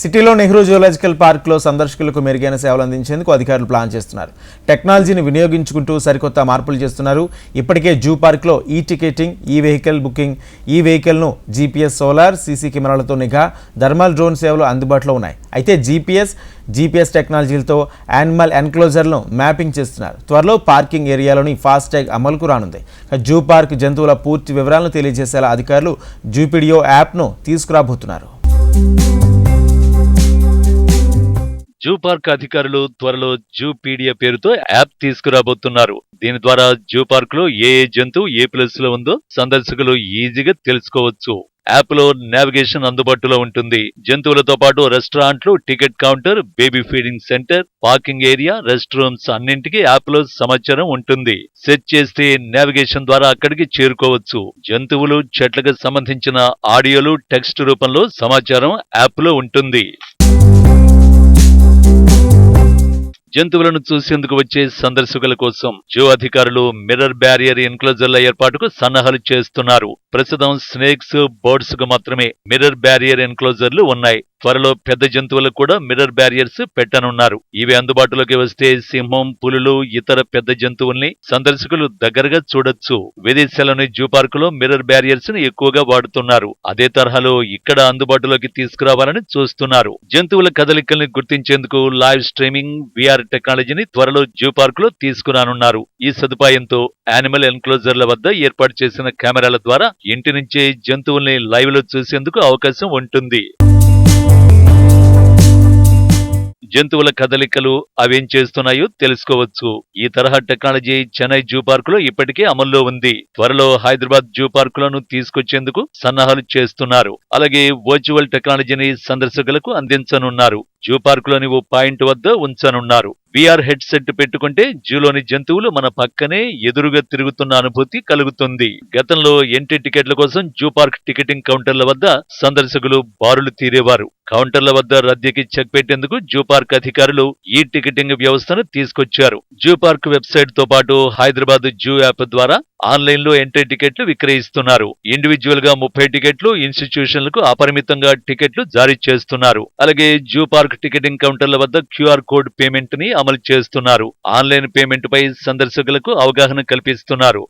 సిటీలో నెహ్రూ జువలాజికల్ పార్క్లో సందర్శకులకు మెరుగైన సేవలు అందించేందుకు అధికారులు ప్లాన్ చేస్తున్నారు. టెక్నాలజీని వినియోగించుకుంటూ సరికొత్త మార్పులు చేస్తున్నారు. ఇప్పటికే జూ పార్క్లో ఈ టికెటింగ్ ఈ వెహికల్ బుకింగ్ ఈ వెహికల్ను జీపీఎస్ సోలార్ సీసీ కెమెరాలతో నిఘా థర్మల్ డ్రోన్ సేవలు అందుబాటులో ఉన్నాయి. అయితే జీపీఎస్ జీపీఎస్ టెక్నాలజీలతో యానిమల్ ఎన్క్లోజర్లను మ్యాపింగ్ చేస్తున్నారు. త్వరలో పార్కింగ్ ఏరియాలోని ఫాస్టాగ్ అమలుకు రానుంది. జూ పార్క్ జంతువుల పూర్తి వివరాలను తెలియజేసేలా అధికారులు జూపిడియో యాప్ను తీసుకురాబోతున్నారు. జూ పార్క్ అధికారులు త్వరలో జూ పీడియా పేరుతో యాప్ తీసుకురాబోతున్నారు. దీని ద్వారా జూ పార్క్లో ఏ ఏ జంతువు ఏ ప్లేస్లో ఉందో సందర్శకులు ఈజీగా తెలుసుకోవచ్చు. యాప్లో నావిగేషన్ అందుబాటులో ఉంటుంది. జంతువులతో పాటు రెస్టారెంట్లు ticket counter baby feeding centre parking area rest rooms అన్నింటికి యాప్లో సమాచారం ఉంటుంది. సెర్చ్ చేస్తే నావిగేషన్ ద్వారా అక్కడికి చేరుకోవచ్చు. జంతువులు చెట్లకు సంబంధించిన ఆడియోలు టెక్స్ట్ రూపంలో సమాచారం యాప్లో ఉంటుంది. జంతువులను చూసేందుకు వచ్చే సందర్శకుల కోసం జూ అధికారులు మిర్రర్ బ్యారియర్ ఎన్క్లోజర్ల ఏర్పాటుకు సన్నాహాలు చేస్తున్నారు. ప్రస్తుతం స్నేక్స్ బర్డ్స్కు మాత్రమే మిర్రర్ బ్యారియర్ ఎన్క్లోజర్లు ఉన్నాయి. త్వరలో పెద్ద జంతువులకు కూడా మిర్రర్ బ్యారియర్స్ పెట్టనున్నారు. ఇవి అందుబాటులోకి వస్తే సింహం పులులు ఇతర పెద్ద జంతువుల్ని సందర్శకులు దగ్గరగా చూడొచ్చు. విదేశాల్లోని జూ పార్కులో మిర్రర్ బ్యారియర్స్ను ఎక్కువగా వాడుతున్నారు. అదే తరహాలో ఇక్కడ అందుబాటులోకి తీసుకురావాలని చూస్తున్నారు. జంతువుల కదలికల్ని గుర్తించేందుకు లైవ్ స్ట్రీమింగ్ విఆర్ టెక్నాలజీని త్వరలో జూ పార్క్లో తీసుకురానున్నారు. ఈ సదుపాయంతో యానిమల్ ఎన్క్లోజర్ల వద్ద ఏర్పాటు చేసిన కెమెరాల ద్వారా ఇంటి నుంచే జంతువుల్ని లైవ్లో చూసేందుకు అవకాశం ఉంటుంది. జంతువుల కదలికలు అవేం చేస్తున్నాయో తెలుసుకోవచ్చు. ఈ తరహా టెక్నాలజీ చెన్నై జూ పార్క్లో ఇప్పటికే అమల్లో ఉంది. త్వరలో హైదరాబాద్ జూ పార్కులను తీసుకొచ్చేందుకు సన్నాహాలు చేస్తున్నారు. అలాగే వర్చువల్ టెక్నాలజీని సందర్శకులకు అందించనున్నారు. జూ పార్కులోని ఓ పాయింట్ వద్ద ఉంచనున్నారు. విఆర్ హెడ్ సెట్ పెట్టుకుంటే జూలోని జంతువులు మన పక్కనే ఎదురుగా తిరుగుతున్న అనుభూతి కలుగుతుంది. గతంలో ఎంట్రీ టికెట్ల కోసం జూ పార్క్ టికెటింగ్ కౌంటర్ల వద్ద సందర్శకులు బారులు తీరేవారు. కౌంటర్ల వద్ద రద్దీకి చెక్ పెట్టేందుకు జూ పార్క్ అధికారులు ఈ టికెటింగ్ వ్యవస్థను తీసుకొచ్చారు. జూ పార్క్ వెబ్సైట్తో పాటు హైదరాబాద్ జూ యాప్ ద్వారా ఆన్లైన్లో ఎంట్రీ టికెట్లు విక్రయిస్తున్నారు. ఇండివిజువల్గా ముప్పై టికెట్లు ఇన్స్టిట్యూషన్లకు అపరిమితంగా టికెట్లు జారీ చేస్తున్నారు. అలాగే జూ పార్క్ టికెటింగ్ కౌంటర్ల వద్ద క్యూఆర్ కోడ్ పేమెంట్ని అమలు చేస్తున్నారు. ఆన్లైన్ పేమెంట్ పై సందర్శకులకు అవగాహన కల్పిస్తున్నారు.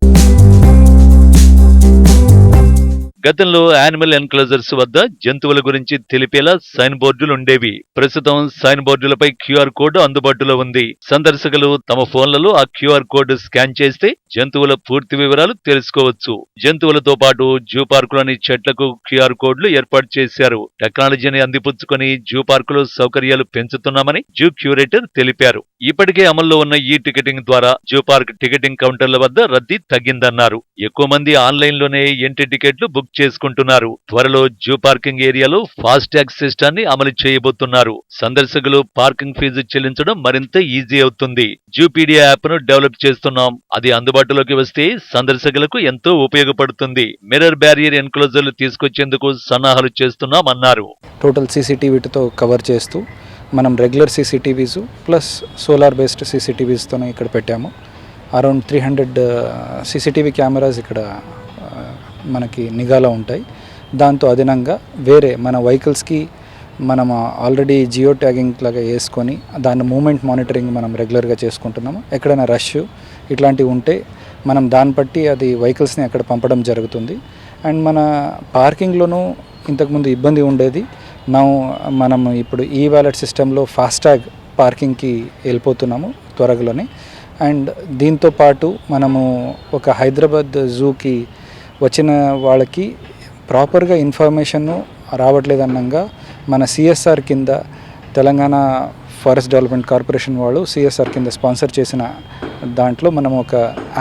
గతంలో యానిమల్ ఎన్క్లోజర్స్ వద్ద జంతువుల గురించి తెలిపేలా సైన్ బోర్డులు ఉండేవి. ప్రస్తుతం సైన్ బోర్డులపై క్యూఆర్ కోడ్ అందుబాటులో ఉంది. సందర్శకులు తమ ఫోన్లలో ఆ క్యూఆర్ కోడ్ స్కాన్ చేస్తే జంతువుల పూర్తి వివరాలు తెలుసుకోవచ్చు. జంతువులతో పాటు జూ పార్కులోని చెట్లకు క్యూఆర్ కోడ్లు ఏర్పాటు చేశారు. టెక్నాలజీని అందిపుచ్చుకొని జూ పార్కులో సౌకర్యాలు పెంచుతున్నామని జూ క్యూరేటర్ తెలిపారు. ఇప్పటికే అమల్లో ఉన్న ఈ టికెటింగ్ ద్వారా జూ పార్క్ టికెటింగ్ కౌంటర్ల వద్ద రద్దీ తగ్గిందన్నారు. ఎక్కువ మంది ఆన్లైన్లోనే ఎంట్రీ టికెట్లు బుక్ చేసుకుంటున్నారు. త్వరలో జూ పార్కింగ్ ఏరియాలో ఫాస్ట్ ట్యాగ్ సిస్టాన్ని అమలు చేయబోతున్నారు. సందర్శకులు పార్కింగ్ ఫీజు చెల్లించడం మరింత ఈజీ అవుతుంది. జూపీడియా యాప్ను డెవలప్ చేస్తున్నాం. అది అందుబాటులోకి వస్తే సందర్శకులకు ఎంతో ఉపయోగపడుతుంది. మిర్రర్ బ్యారియర్ ఎన్క్లోజర్లు తీసుకొచ్చేందుకు సన్నాహాలు చేస్తున్నాం అన్నారు. టోటల్ సీసీటీవీతో కవర్ చేస్తూ మనం regular CCTVs plus solar based సీసీటీవీస్తోనే ఇక్కడ పెట్టాము. Around three hundred CCTV cameras ఇక్కడ మనకి నిఘాలో ఉంటాయి. దాంతో అదనంగా వేరే మన వెహికల్స్కి మనం ఆల్రెడీ జియో ట్యాగింగ్ లాగా వేసుకొని దాని మూమెంట్ మానిటరింగ్ మనం రెగ్యులర్గా చేసుకుంటున్నాము. ఎక్కడైనా రష్ ఇట్లాంటివి ఉంటే మనం దాన్ని బట్టి అది వెహికల్స్ని అక్కడ పంపడం జరుగుతుంది. అండ్ మన పార్కింగ్లోనూ ఇంతకుముందు ఇబ్బంది ఉండేది. నా మనం ఇప్పుడు ఈ వ్యాలెట్ సిస్టంలో ఫాస్టాగ్ పార్కింగ్కి వెళ్ళిపోతున్నాము త్వరలోనే. అండ్ దీంతో పాటు మనము ఒక హైదరాబాద్ జూకి వచ్చిన వాళ్ళకి ప్రాపర్గా ఇన్ఫర్మేషన్ రావట్లేదన్నంగా మన సిఎస్ఆర్ కింద తెలంగాణ ఫారెస్ట్ డెవలప్మెంట్ కార్పొరేషన్ వాళ్ళు సిఎస్ఆర్ కింద స్పాన్సర్ చేసిన దాంట్లో మనం ఒక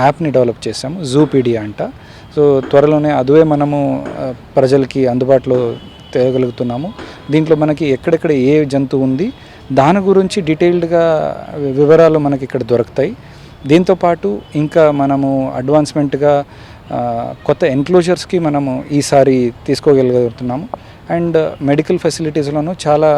యాప్ని డెవలప్ చేసాము జూపీడియా అంట. సో త్వరలోనే అదువే మనము ప్రజలకి అందుబాటులో తేగలుగుతున్నాము. దీంట్లో మనకి ఎక్కడెక్కడ ఏ జంతువు ఉంది దాని గురించి డీటెయిల్డ్గా వివరాలు మనకి ఇక్కడ దొరుకుతాయి. దీంతోపాటు ఇంకా మనము అడ్వాన్స్మెంట్గా కొత్త ఎన్క్లోజర్స్కి మనము ఈసారి తీసుకోగలుగుతున్నాము. అండ్ మెడికల్ ఫెసిలిటీస్లోనూ చాలా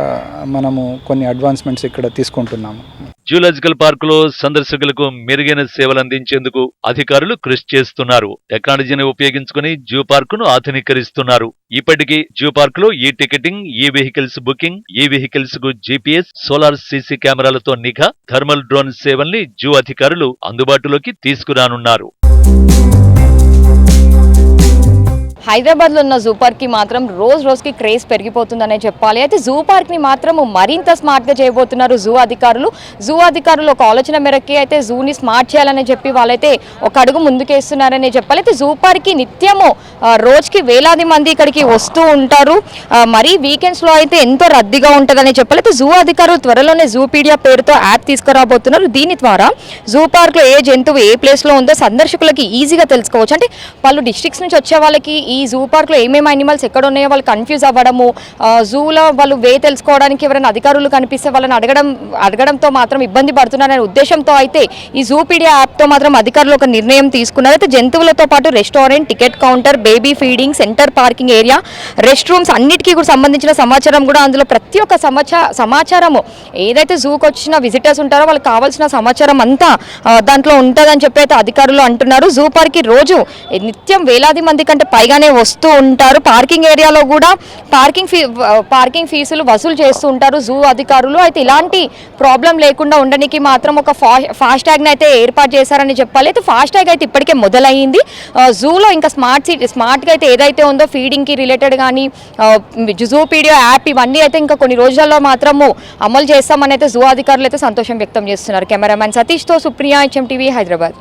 మనము కొన్ని అడ్వాన్స్మెంట్స్ ఇక్కడ తీసుకుంటున్నాము. జూలాజికల్ పార్కులో సందర్శకులకు మెరుగైన సేవలు అందించేందుకు అధికారులు కృషి చేస్తున్నారు. టెక్నాలజీని ఉపయోగించుకుని జూ పార్కును ఆధునీకరిస్తున్నారు. ఇప్పటికీ జూ పార్కులో ఈ టికెటింగ్ ఈ వెహికల్స్ బుకింగ్ ఈ వెహికల్స్కు జీపీఎస్ సోలార్ సీసీ కెమెరాలతో నిఘా థర్మల్ డ్రోన్ సేవల్ని జూ అధికారులు అందుబాటులోకి తీసుకురానున్నారు. హైదరాబాద్లో ఉన్న జూ పార్క్కి మాత్రం రోజు రోజుకి క్రేజ్ పెరిగిపోతుందనే చెప్పాలి. అయితే జూ పార్క్ని మాత్రం మరింత స్మార్ట్గా చేయబోతున్నారు జూ అధికారులు. జూ అధికారులు ఒక ఆలోచన మేరకి అయితే జూని స్మార్ట్ చేయాలని చెప్పి వాళ్ళైతే ఒక అడుగు ముందుకేస్తున్నారనే చెప్పాలి. అయితే జూ పార్క్కి నిత్యము రోజుకి వేలాది మంది ఇక్కడికి వస్తూ ఉంటారు. మరీ వీకెండ్స్లో అయితే ఎంతో రద్దీగా ఉంటుందని చెప్పాలి. అయితే జూ అధికారులు త్వరలోనే జూపీడియా పేరుతో యాప్ తీసుకురాబోతున్నారు. దీని ద్వారా జూ పార్క్లో ఏ జంతువు ఏ ప్లేస్లో ఉందో సందర్శకులకి ఈజీగా తెలుసుకోవచ్చు. అంటే వాళ్ళు డిస్ట్రిక్ట్స్ నుంచి వచ్చే వాళ్ళకి ఈ జూ పార్క్లో ఏమేమి యానిమల్స్ ఎక్కడ ఉన్నాయో వాళ్ళు కన్ఫ్యూజ్ అవ్వడము జూలో వాళ్ళు వే తెలుసుకోవడానికి ఎవరైనా అధికారులు కనిపిస్తే వాళ్ళని అడగడం అడగడంతో మాత్రం ఇబ్బంది పడుతున్నారనే ఉద్దేశంతో అయితే ఈ జూపీడియా యాప్తో మాత్రం అధికారులు ఒక నిర్ణయం తీసుకున్నారు. అయితే జంతువులతో పాటు restaurant ticket counter baby feeding centre parking area rest rooms అన్నిటికీ కూడా సంబంధించిన సమాచారం కూడా అందులో ప్రతి ఒక్క సమాచార సమాచారము ఏదైతే జూకి వచ్చిన విజిటర్స్ ఉంటారో వాళ్ళకి కావాల్సిన సమాచారం అంతా దాంట్లో ఉంటుందని చెప్పి అయితే అధికారులు అంటున్నారు. జూ పార్క్కి రోజు నిత్యం వేలాది మంది కంటే పైగానే వస్తూ ఉంటారు. పార్కింగ్ ఏరియాలో కూడా పార్కింగ్ ఫీ పార్కింగ్ ఫీజులు వసూలు చేస్తూ ఉంటారు జూ అధికారులు. అయితే ఇలాంటి ప్రాబ్లం లేకుండా ఉండడానికి మాత్రం ఒక ఫాస్ట్ ట్యాగ్ని అయితే ఏర్పాటు చేశారని చెప్పాలి. అయితే ఫాస్ట్ ట్యాగ్ అయితే ఇప్పటికే మొదలైంది. జూలో ఇంకా స్మార్ట్ సిటీ స్మార్ట్గా అయితే ఏదైతే ఉందో ఫీడింగ్కి రిలేటెడ్ కానీ జూ పీడియో యాప్ ఇవన్నీ అయితే ఇంకా కొన్ని రోజుల్లో మాత్రము అమలు చేస్తామని అయితే జూ అధికారులు అయితే సంతోషం వ్యక్తం చేస్తున్నారు. Cameraman సతీష్తో Supriya H M TV Hyderabad.